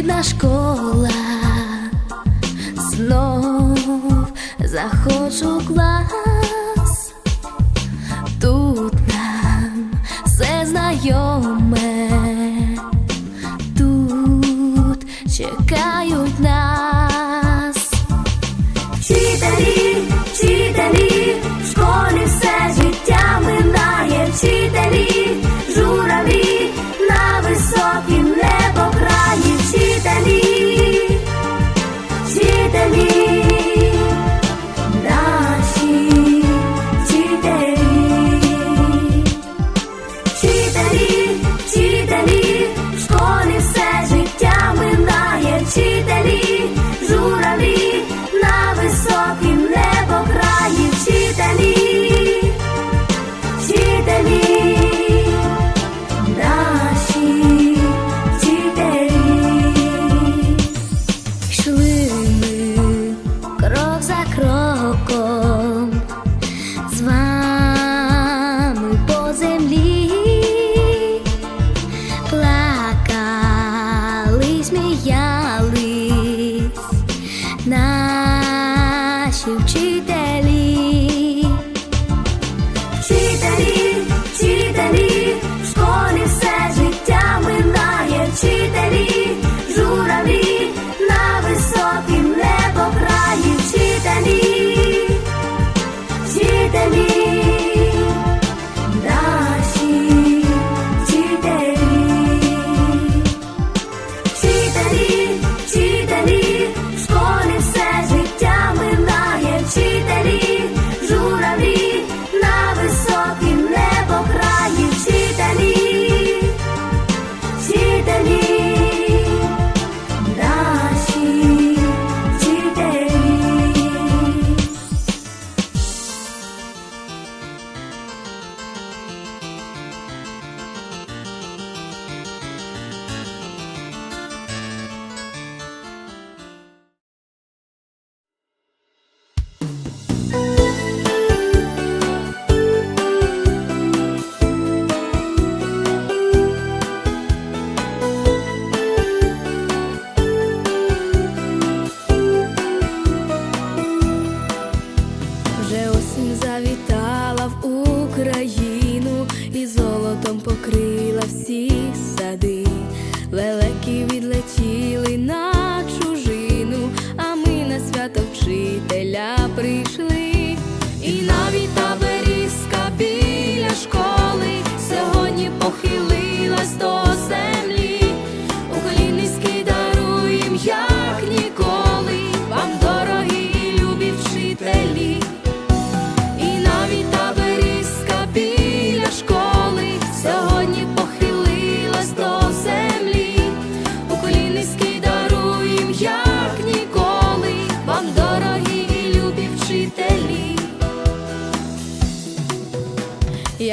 рідна школа, знов заходжу в клас, тут нам все знайоме, тут чекають нас, вчителі, вчителі, в школі все життя минає, вчителі, жураві на висок. daddy.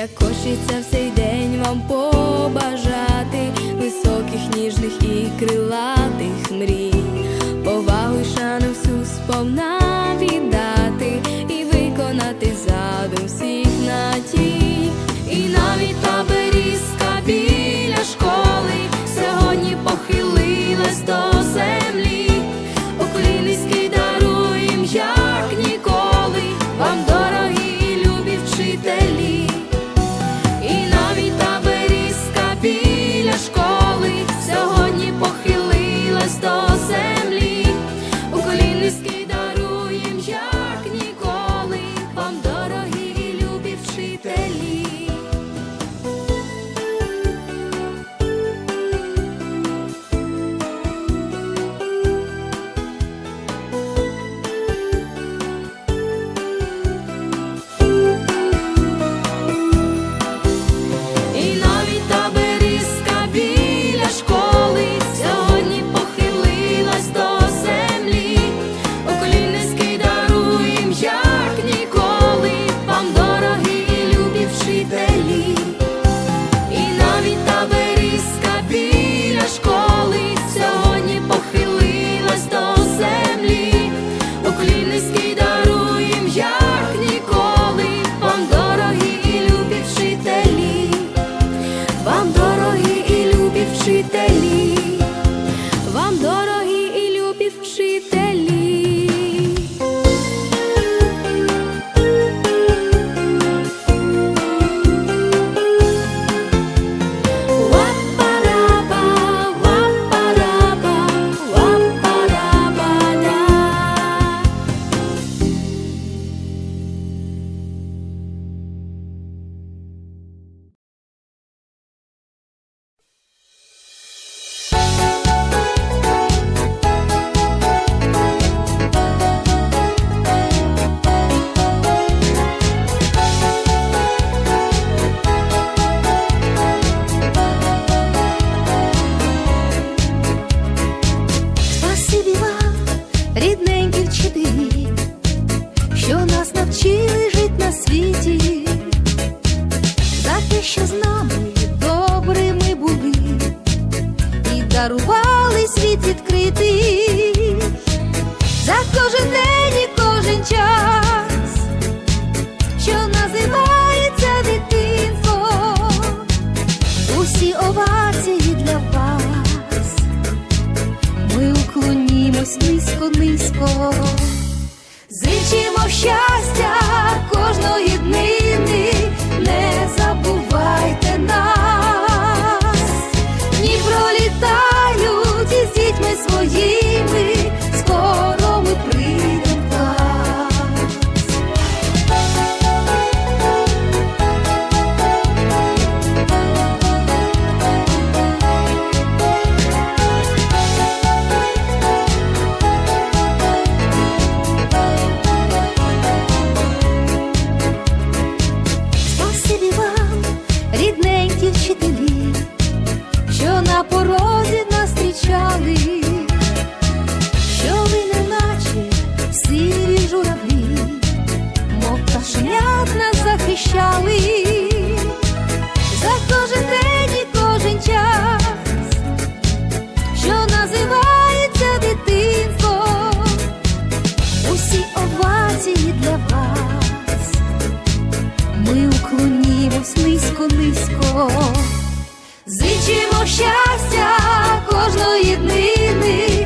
також в цей день вам побажати високих, ніжних і крилатих. дивлячись низько, низько, зичимо щастя кожної днини, не забувайте нас. you should. зранку низько, зичимо щастя кожної днини.